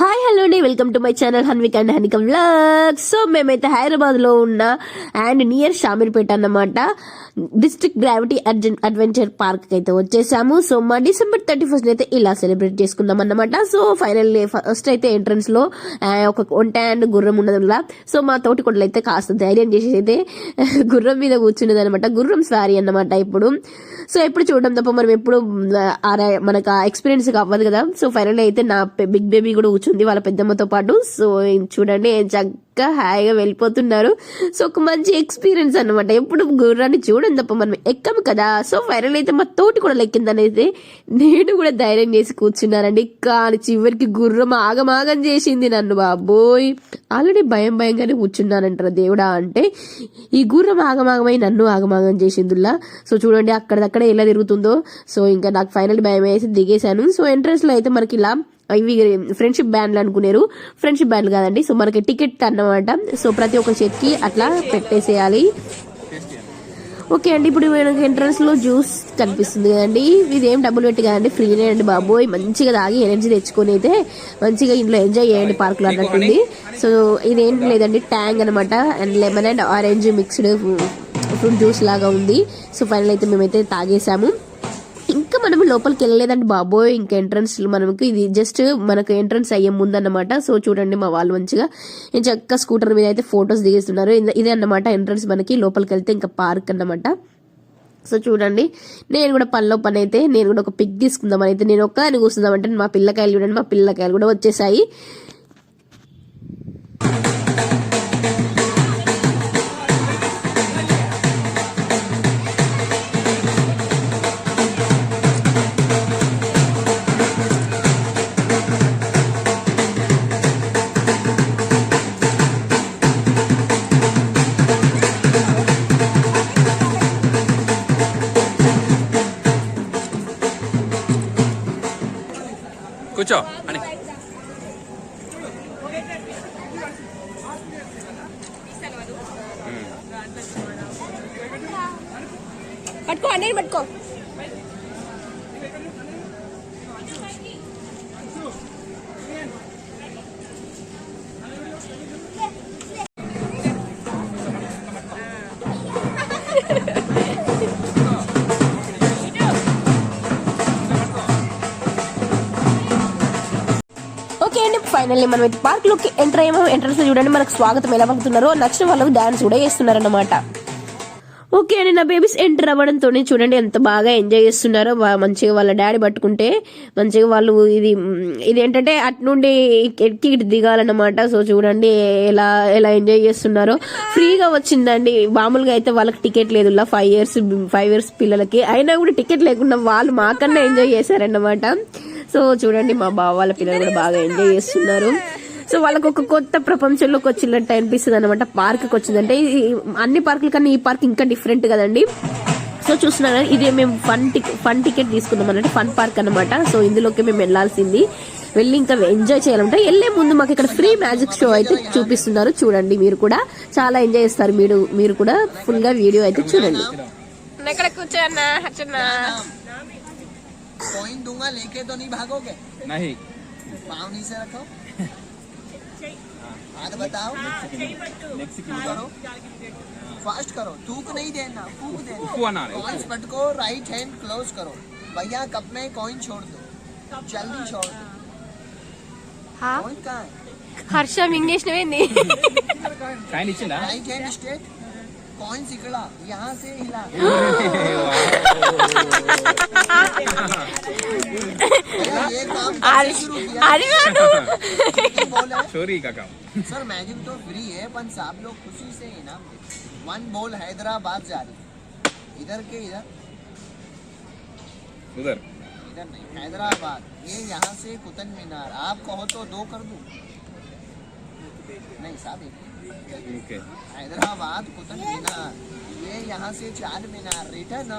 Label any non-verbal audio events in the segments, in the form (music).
Hi hello అండి. Welcome to my channel Hanvik and Hanikam vlog so మేమైతే హైదరాబాద్లో ఉన్న అండ్ నియర్ షామీర్పేట అన్నమాట. డిస్ట్రిక్ట్ గ్రావిటీ అడ్వెంచర్ పార్క్ అయితే వచ్చేసాము. సో మా డిసెంబర్ థర్టీ ఫస్ట్ అయితే ఇలా సెలబ్రేట్ చేసుకుందాం అన్నమాట. సో ఫైనల్ ఫస్ట్ అయితే ఎంట్రన్స్లో ఒక ఒంట అండ్ గుర్రం ఉన్నదిలా సో మా తోటి కొడలు అయితే కాస్త ధైర్యం చేసి అయితే (laughs) గుర్రం మీద కూర్చున్నది అనమాట గుర్రం స్వారీ అన్నమాట ఇప్పుడు. సో ఎప్పుడు చూడడం తప్ప మనం ఎప్పుడు మనకు ఆ ఎక్స్పీరియన్స్ అవ్వదు కదా. సో ఫైనల్ అయితే నా బిగ్ బేబీ కూడా కూర్చుంది వాళ్ళ పెద్దమ్మతో పాటు. సో చూడండి చక్కగా హాయిగా వెళ్ళిపోతున్నారు. సో ఒక మంచి ఎక్స్పీరియన్స్ అన్నమాట. ఎప్పుడు గుర్రాన్ని చూడడం తప్ప మనం ఎక్కము కదా. సో ఫైనల్ అయితే మా తోటి కూడా లెక్కిందని అయితే నేను కూడా ధైర్యం చేసి కూర్చున్నానండి. కానీ చివరికి గుర్రం ఆగమాగం చేసింది నన్ను బాబోయ్. ఆల్రెడీ భయం భయంగానే కూర్చున్నానంటారా దేవుడా అంటే ఈ గుర్రం ఆగమాగమై నన్ను ఆగమాగం చేసిందిలా సో చూడండి అక్కడదక్కడే ఎలా తిరుగుతుందో. సో ఇంకా నాకు ఫైనల్ భయం వేసి దిగేశాను. సో ఎంట్రెన్స్లో అయితే మనకి ఇలా ఇవి ఫ్రెండ్షిప్ బ్యాండ్లు అనుకునేరు. ఫ్రెండ్షిప్ బ్యాండ్ కాదండి. సో మనకి టికెట్ అన్నమాట. సో ప్రతి ఒక్క చేతికి అట్లా పెట్టేసేయాలి. ఓకే అండి. ఇప్పుడు మనకి ఎంట్రన్స్లో జ్యూస్ కనిపిస్తుంది కదండి. ఇది ఏం డబ్బులు పెట్టి కదండి. ఫ్రీనే అండి బాబోయ్. మంచిగా తాగి ఎనర్జీ తెచ్చుకొని అయితే మంచిగా ఇంట్లో ఎంజాయ్ చేయండి పార్క్లో అన్నట్టుంది. సో ఇదేం లేదండి. ట్యాంగ్ అనమాట and lemon and orange mixed fruit juice లాగా ఉంది. సో ఫైనల్ అయితే మేమైతే తాగేసాము. ఇంకా మనం లోపలికి వెళ్ళలేదండి బాబోయ్ ఇంకా ఎంట్రన్స్ మనకి ఇది జస్ట్ మనకు ఎంట్రన్స్ అయ్యే ముందన్నమాట. సో చూడండి మా వాళ్ళు మంచిగా నేను చక్క స్కూటర్ మీద అయితే ఫొటోస్ దిగేస్తున్నారు. ఇదే అన్నమాట ఎంట్రన్స్ మనకి లోపలికి వెళ్తే ఇంకా పార్క్ అన్నమాట. సో చూడండి నేను కూడా పనిలో పని అయితే నేను కూడా ఒక పిక్ తీసుకుందామని అయితే నేను ఒక్కదాన్ని కూర్చుందామంటే మా పిల్లకాయలు చూడండి మా పిల్లకాయలు కూడా వచ్చేసాయి. ఫైనల్లీ మనం అయితే పార్క్లోకి ఎంటర్ అయ్యాము. ఎంట్రన్స్ చూడండి మనకు స్వాగతం ఎలా పలుకుతున్నారో. నచ్చిన వాళ్ళు డాన్స్ కూడా చేస్తున్నారన్నమాట. ఓకే అండి నా బేబీస్ ఎంటర్ అవ్వడంతో చూడండి ఎంత బాగా ఎంజాయ్ చేస్తున్నారో. మంచిగా వాళ్ళ డాడీ పట్టుకుంటే మంచిగా వాళ్ళు ఇది ఇది ఏంటంటే అటు నుండి ఎక్కి ఇటు దిగాలన్నమాట. సో చూడండి ఎలా ఎలా ఎంజాయ్ చేస్తున్నారో. ఫ్రీగా వచ్చిందండి. మామూలుగా అయితే వాళ్ళకి టికెట్ లేదు. ఫైవ్ ఇయర్స్ ఫైవ్ ఇయర్స్ పిల్లలకి. అయినా కూడా టికెట్ లేకుండా వాళ్ళు మాకన్నా ఎంజాయ్ చేశారన్నమాట. సో చూడండి మా బావ వాళ్ళ పిల్లలు కూడా బాగా ఎంజాయ్ చేస్తున్నారు. సో వాళ్ళకు ఒక కొత్త ప్రపంచంలోకి వచ్చినట్టు అనిపిస్తుంది అనమాట పార్క్ వచ్చిందంటే అన్ని పార్కుల కన్నా ఈ పార్క్ ఇంకా డిఫరెంట్ కదండి. సో చూస్తున్నారు కదా, ఇది మేము ఫన్ టికెట్ ఫన్ టికెట్ తీసుకుందాం అంటే ఫన్ పార్క్ అన్నమాట. సో ఇందులోకి మేము వెళ్ళాల్సింది వెళ్ళి ఇంకా ఎంజాయ్ చేయాలంటే. వెళ్ళే ముందు మాకు ఇక్కడ ఫ్రీ మ్యాజిక్ షో అయితే చూపిస్తున్నారు చూడండి మీరు కూడా. చాలా ఎంజాయ్ చేస్తారు మీరు మీరు కూడా ఫుల్గా వీడియో అయితే చూడండి. ఎక్కడ కూర్చోన్నా कॉइन दूँगा लेके तो नहीं भागोगे? नहीं। पाँव नीचे रखो। हाथ बताओ। करो फास्ट करो। थूक नहीं देना फूक देना। कॉइन्स पटको राइट हैंड क्लोज करो। भैया कप में कॉइन छोड़ दो। जल्दी छोड़ दो। हाँ। कॉइन कहाँ है? हर्षम इंग्लिश में नहीं। (laughs) कहीं नीचे ना। राइट हैंड स्टेट कॉइन सिकड़ा यहाँ से हिला। (laughs) (laughs) बोला चोरी का काम। सर मैजिक तो फ्री है पर आप लोग खुशी से इनाम देते वन बॉल हैदराबाद जा रही। इधर के इधर। उधर। इधर नहीं हैदराबाद। ये यहाँ से कुतुब मीनार। आप कहो तो दो कर दूँ। नहीं साहब एक। ओके हैदराबाद कुतुब मीनार ये यहाँ से चार मीनार रिटर्न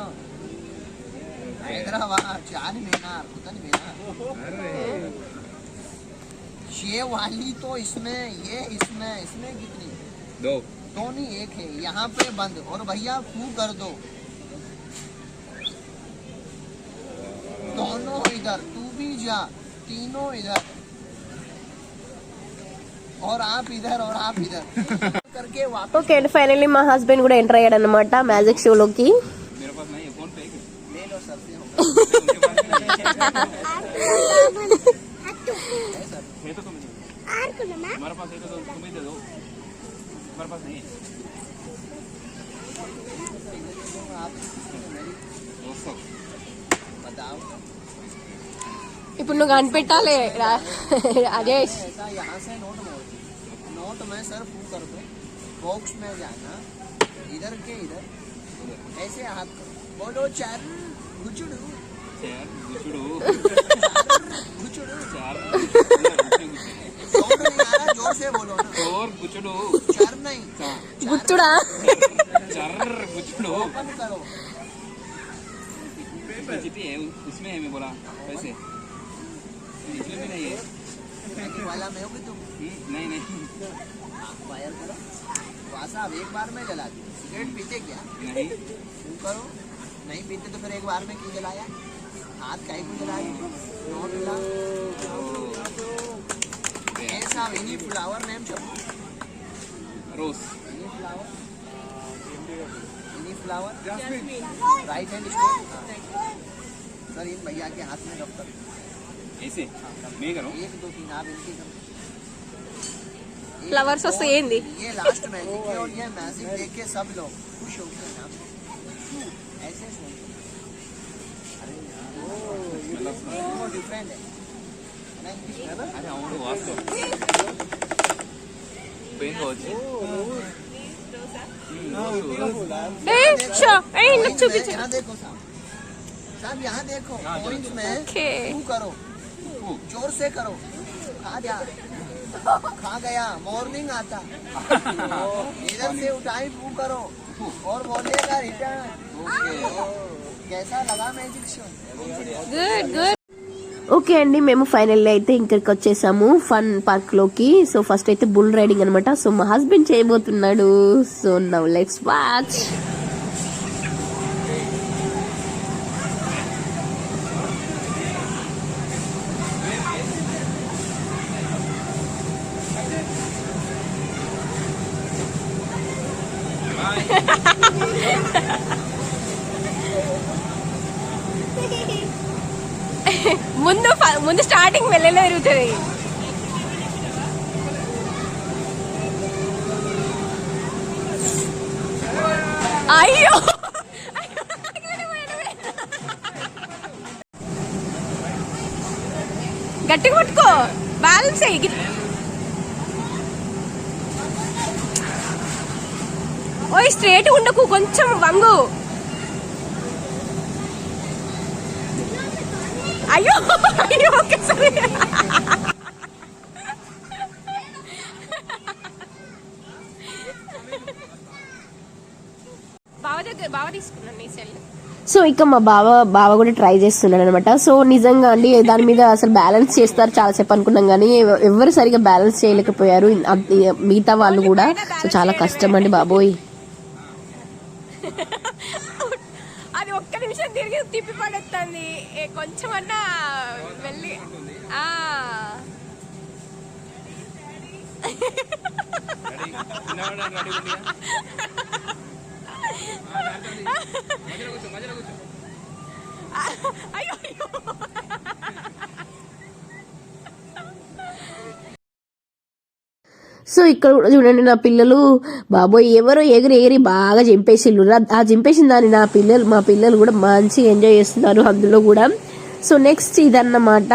हैदराबाद चार मीनार कुतुब मीनार ये वाली तो इसमें ये इसमें इसमें कितनी? दो। दो नहीं एक है यहाँ पे बंद। और भैया फू कर दो। दोनों इधर तू भी जा तीनों इधर। और आप इधर और आप इधर (laughs) करके वापस ఓకే అండి ఫైనల్లీ మా హస్బెండ్ కూడా ఎంటర్ అయ్యాడు అనమాట మ్యాజిక్ షోలోకి मेरे पास नहीं है फोन पे है क्या? ले लो सर से होगा। है तो (laughs) तुम्हें हमारे पास है तो तुम ही दे दो हमारे पास नहीं है आप दोस्तों बताओ ఇప్పుడు నువ్వు కనిపెట్టాలి రా- రాజేష్ ऐसा यहाँ से नोट तो में सर फू कर दो। बॉक्स में जाना इधर के इधर। ऐसे हाथ बोलो चार चार चार। ज़ोर से बोलो चार नहीं। चार करो। जीती है उसमें है मैं बोला। वैसे भी नहीं है। वाला मैं कि तुम। नहीं नहीं करो वहाँ साहब एक बार में जला दी सिगरेट पीते क्या नहीं फू करो नहीं पीते तो फिर एक बार में क्यों जलाया हाथ काहे को जलाए नोट ला ये साहब फ्लावर नेम छपो रोज इन्हीं फ्लावर इन्हीं फ्लावर राइट हैंड सर इन भैया के हाथ में रख कर ऐसे मैं करूँ एक दो तीन आप इनके करो ఫ్లవర్స్ వస్తే ఏంది ये लास्ट मैजिक है और ये मैजिक देख के सब लोग खुश हो गए ना ऐसे सुन वो डिफरेंट है ना इंग्लिश में ना? అరే అవును వాస్తవం పెయిన్ కావచ్చు ఏ, షో, ఏ, నాకు Coins में చూపించు यहाँ देखो साहब साहब यहाँ देखो coins में ఓకే फू करो जोर से करो खा जा खा गया मॉर्निंग आता (laughs) इधर से उठाई फू करो और बोलेगा रिटर्न कैसा लगा magic show good good okay అండి మేము ఫైనల్లీ అయితే ఇక్కడికి వచ్చేసాము ఫన్ పార్క్ లోకి సో ఫస్ట్ అయితే బుల్ రైడింగ్ అనమాట సో మా హస్బెండ్ చేయబోతున్నాడు సో నవ్ లెట్స్ వాచ్ (laughs) ముందు ముందు స్టార్టింగ్ వెళ్ళలే జరుగుతుంది అయ్యో! గట్టిగా పట్టుకో. బ్యాలెన్స్ అయ్యి ఓయ్ స్ట్రేట్ ఉండకు కొంచెం వంగు. అయ్యో అయ్యో ఒక్కసారి. బావ దగ్గర బావ తీసుకున్నాను నీ సెల్. సో ఇక మా బావ బావ కూడా ట్రై చేస్తున్నాడు అనమాట సో నిజంగా అండి దాని మీద అసలు బ్యాలెన్స్ చేస్తారు చాలా సేపు అనుకున్నాం కానీ ఎవ- ఎవరు సరిగా బ్యాలెన్స్ చేయలేకపోయారు. మిగతా వాళ్ళు కూడా. సో చాలా కష్టం అండి బాబోయ్. అది ఒక్క నిమిషం తిరిగి తిప్పి పడేస్తుంది కొంచెం అన్నా వెళ్ళి అయ్యో అయ్యో. సో ఇక్కడ కూడా చూడండి నా పిల్లలు బాబోయ్ ఎవరో ఎగిరి ఎగిరి బాగా చింపేసిల్లు ఆ చింపేసిన దాన్ని నా పిల్లలు మా పిల్లలు కూడా మంచిగా ఎంజాయ్ చేస్తున్నారు అందులో కూడా. సో నెక్స్ట్ ఇదన్నమాట.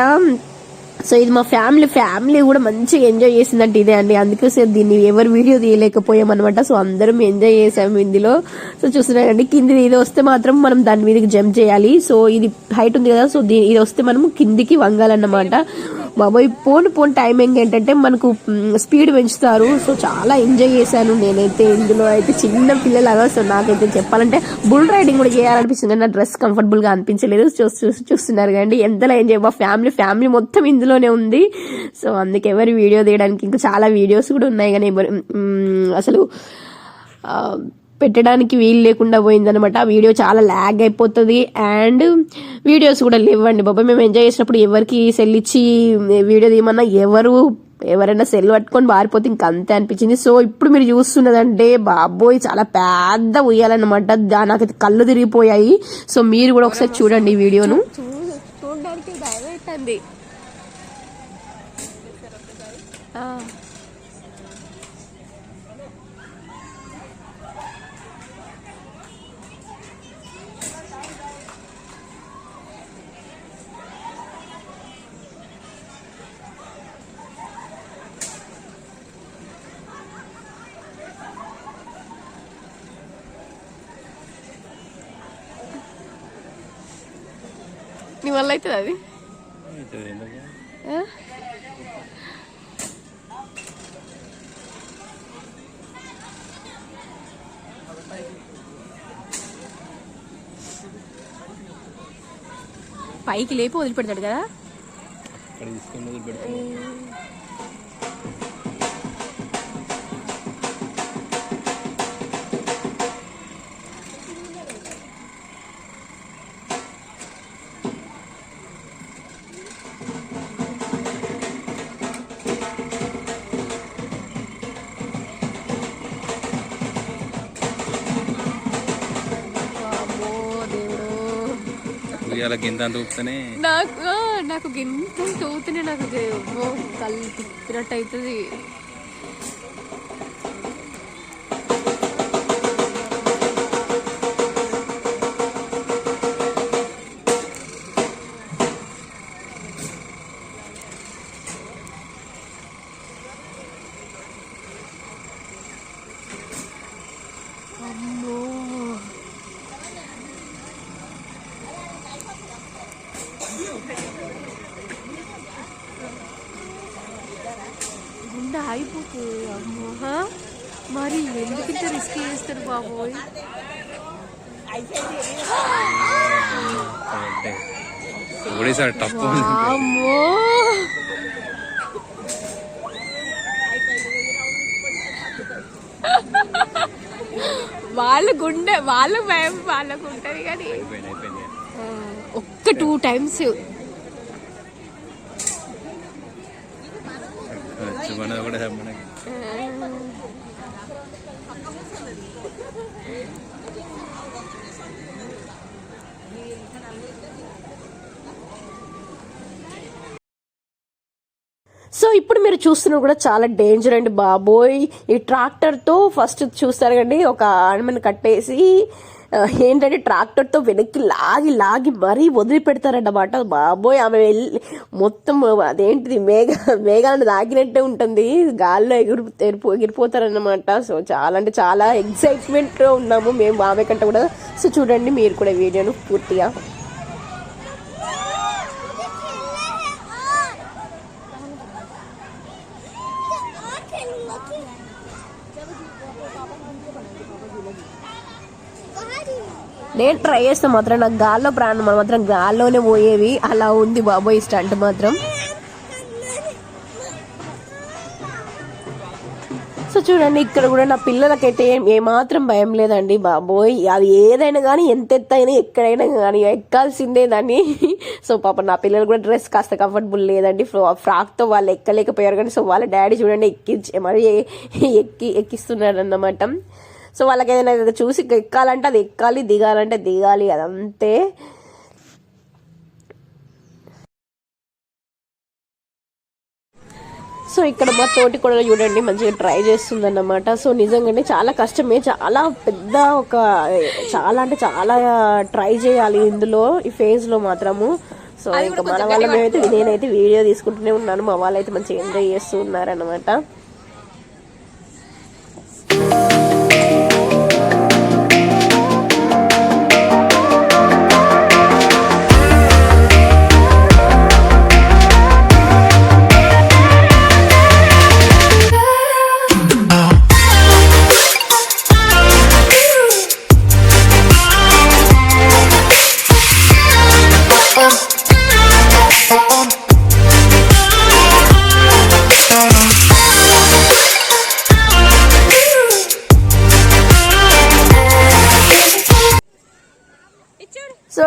సో ఇది మా ఫ్యామిలీ ఫ్యామిలీ కూడా మంచిగా ఎంజాయ్ చేసిందంటే ఇదే అండి. అందుకోసం దీన్ని ఎవరు వీడియో తీయలేకపోయాం అనమాట సో అందరం ఎంజాయ్ చేసాము ఇందులో. సో చూస్తున్నారండి కింది ఇది వస్తే మాత్రం మనం దాని మీదకి జంప్ చేయాలి. సో ఇది హైట్ ఉంది కదా సో దీని ఇది వస్తే మనం కిందికి వంగాలన్నమాట. బాబోయ్ పోను పోను టైమింగ్ ఏంటంటే మనకు స్పీడ్ పెంచుతారు. సో చాలా ఎంజాయ్ చేశాను నేనైతే ఇందులో. అయితే చిన్న పిల్లలాగా సో నాకైతే చెప్పాలంటే బుల్ రైడింగ్ కూడా చేయాలనిపిస్తుంది. నా డ్రెస్ కంఫర్టబుల్గా అనిపించలేదు. చూసి చూస్తున్నారు కండి ఎంతలా ఎంజాయ్ మా ఫ్యామిలీ ఫ్యామిలీ మొత్తం ఇందులోనే ఉంది. సో అందుకే ఎవరి వీడియో తీయడానికి ఇంకా చాలా వీడియోస్ కూడా ఉన్నాయి. కానీ ఎవరు అసలు పెట్టడానికి వీలు లేకుండా పోయిందనమాట ఆ వీడియో చాలా ల్యాగ్ అయిపోతుంది అండ్ వీడియోస్ కూడా లేవండి బాబా. మేము ఎంజాయ్ చేసినప్పుడు ఎవరికి సెల్ ఇచ్చి వీడియో తీయమన్నా ఎవరు ఎవరైనా సెల్ పట్టుకొని బారిపోతే ఇంక అంతే అనిపించింది. సో ఇప్పుడు మీరు చూస్తున్నదంటే బాబోయ్ చాలా పెద్ద ఉయ్యాలన్నమాట. దా- నాకైతే కళ్ళు తిరిగిపోయాయి. సో మీరు కూడా ఒకసారి చూడండి ఈ వీడియోను. చూడడానికి నీ వల్ల అవుతుంది అది? పైకి లేపి వదిలిపెడతాడు కదా? ఉయ్యాల గింత దూకుతూనే నాకు నాకు గింత తోతనే నాకు ఇది, కళ్ళు తిప్పినట్టు అవుతుంది అమ్మో గుండె అయిపోతుంది అమ్మో హా? మరి ఎందుకు ఇంత రిస్క్ చేస్తాడు బాబోయ్ ఒకటేసారి టప్పు అమ్మో వాళ్ళ గుండె వాళ్ళ భయం వాళ్ళకు ఉంటది కానీ. ఒక్క టూ టైమ్స్. చుమన కూడా సో ఇప్పుడు మీరు చూస్తున్న కూడా చాలా డేంజర్ అండి బాబోయ్. ఈ ట్రాక్టర్తో ఫస్ట్ చూస్తారు కండి ఒక ఆడమని కట్టేసి ఏంటంటే ట్రాక్టర్తో వెనక్కి లాగి లాగి మరీ వదిలిపెడతారన్నమాట. బాబోయ్ ఆమె వెళ్ళి మొత్తం అదేంటిది మేఘ మేఘాలను దాగినట్టే ఉంటుంది. గాల్లో ఎగురు ఎగిరిపో ఎగిరిపోతారన్నమాట. సో చాలా అంటే చాలా ఎగ్జైట్మెంట్ ఉన్నాము మేము ఆమె కంటే కూడా. సో చూడండి మీరు కూడా వీడియోను పూర్తిగా నేను ట్రై చేస్తే మాత్రం నాకు గాల్లో ప్రాణం మాత్రం గాల్లోనే పోయేవి. అలా ఉంది బాబోయ్ స్టంట్ మాత్రం. సో చూడండి ఇక్కడ కూడా నా పిల్లలకైతే ఏం- ఏమాత్రం భయం లేదండి బాబోయ్. అది ఏదైనా కానీ ఎంత ఎత్తైనా ఎక్కడైనా కానీ ఎక్కాల్సిందే దాన్ని. (laughs) సో పాప నా పిల్లలు కూడా డ్రెస్ కాస్త కంఫర్టబుల్ లేదండి. ఫ్రా- ఫ్రాక్తో వాళ్ళు ఎక్కలేకపోయారు కానీ సో వాళ్ళ డాడీ చూడండి ఎక్కించి మరి ఎక్కి ఎక్కిస్తున్నాడు అన్నమాట సో వాళ్ళకి ఏదైనా చూసి ఎక్కాలంటే అది ఎక్కాలి దిగాలంటే దిగాలి అదంతే. సో ఇక్కడ మా తోటి కూడా చూడండి మంచిగా ట్రై చేస్తుంది అన్నమాట సో నిజంగానే చాలా కష్టమే చాలా పెద్ద ఒక చాలా అంటే చాలా ట్రై చేయాలి ఇందులో ఈ ఫేజ్లో మాత్రము. సో ఇంకా మన వాళ్ళ మేమైతే నేనైతే వీడియో తీసుకుంటూనే ఉన్నాను మా వాళ్ళైతే మంచిగా ఎంజాయ్ చేస్తూ ఉన్నారన్నమాట.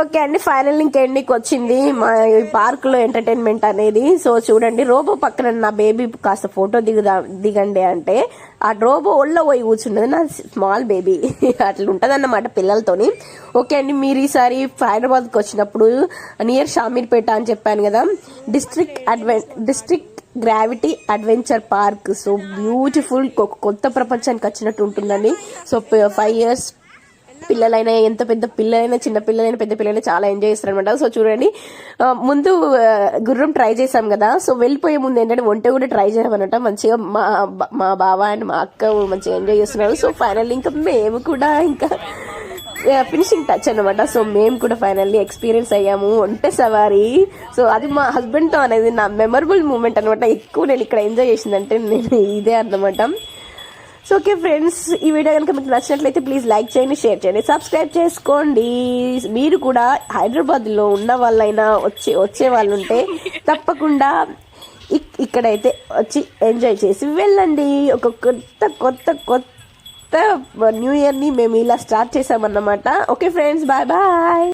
ఓకే అండి ఫైనల్ ఇంక ఎండింగ్ వచ్చింది. మా పార్క్లో ఎంటర్టైన్మెంట్ అనేది. సో చూడండి రోబో పక్కన నా బేబీ కాస్త ఫోటో దిగుదా దిగండి అంటే ఆ రోబో ఒళ్ళో పోయి కూర్చున్నది నా స్మాల్ బేబీ. అట్లా ఉంటదన్నమాట పిల్లలతోని. ఓకే అండి మీరు ఈసారి హైదరాబాద్కి వచ్చినప్పుడు నియర్ షామీర్పేట అని చెప్పాను కదా district అడ్వెన్ district gravity adventure park. So beautiful కొత్త ప్రపంచానికి వచ్చినట్టు ఉంటుందండి. సో ఫైవ్ ఇయర్స్ పిల్లలైనా ఎంత పెద్ద పిల్లలైనా చిన్న పిల్లలైనా పెద్ద పిల్లలైనా చాలా ఎంజాయ్ చేస్తారనమాట సో చూడండి ముందు గుర్రం ట్రై చేసాం కదా సో వెళ్ళిపోయే ముందు ఏంటంటే వంట కూడా ట్రై చేయమన్నట మంచిగా మా మా బావ అండ్ మా అక్క మంచిగా ఎంజాయ్ చేస్తున్నారు. సో ఫైనల్ ఇంకా మేము కూడా ఇంకా ఫినిషింగ్ టచ్ అనమాట సో మేము కూడా ఫైనల్లీ ఎక్స్పీరియన్స్ అయ్యాము వంట సవారీ. సో అది మా హస్బెండ్తో అనేది నా మెమరబుల్ మూమెంట్ అనమాట ఎక్కువ నేను ఇక్కడ ఎంజాయ్ చేసిందంటే నేను ఇదే అన్నమాట. సో ఓకే ఫ్రెండ్స్ ఈ వీడియో కనుక మీకు నచ్చినట్లయితే ప్లీజ్ లైక్ చేయండి షేర్ చేయండి సబ్స్క్రైబ్ చేసుకోండి. మీరు కూడా హైదరాబాద్లో ఉన్న వాళ్ళైనా వచ్చే వచ్చే వాళ్ళు ఉంటే తప్పకుండా ఇక్కడైతే వచ్చి ఎంజాయ్ చేసి వెళ్ళండి. ఒక కొత్త కొత్త కొత్త న్యూ ఇయర్ని మేము ఇలా స్టార్ట్ చేసామన్నమాట ఓకే ఫ్రెండ్స్ బాయ్ బాయ్.